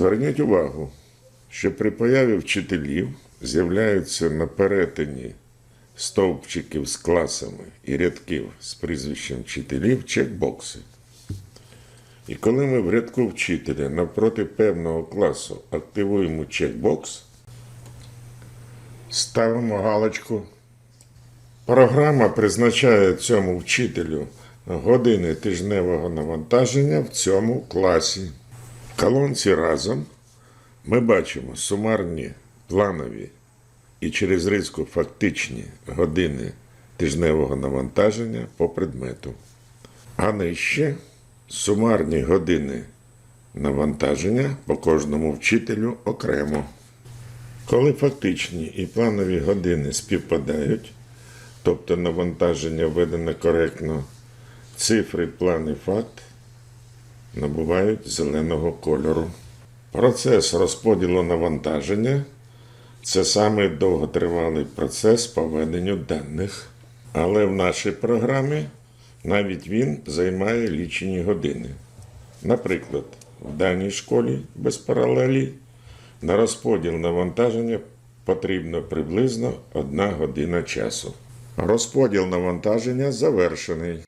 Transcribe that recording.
Зверніть увагу, що при появі вчителів з'являються на перетині стовпчиків з класами і рядків з прізвищем вчителів чекбокси. І коли ми в рядку вчителя навпроти певного класу активуємо чекбокс, ставимо галочку. Програма призначає цьому вчителю години тижневого навантаження в цьому класі. Колонці разом ми бачимо сумарні, планові і через риску фактичні години тижневого навантаження по предмету. А нижче сумарні години навантаження по кожному вчителю окремо. Коли фактичні і планові години співпадають, тобто навантаження введено коректно, цифри, план і факт набувають зеленого кольору. Процес розподілу навантаження це самий довготривалий процес по веденню даних. Але в нашій програмі навіть він займає лічені години. Наприклад, в даній школі без паралелі на розподіл навантаження потрібно приблизно 1 година часу. Розподіл навантаження завершений.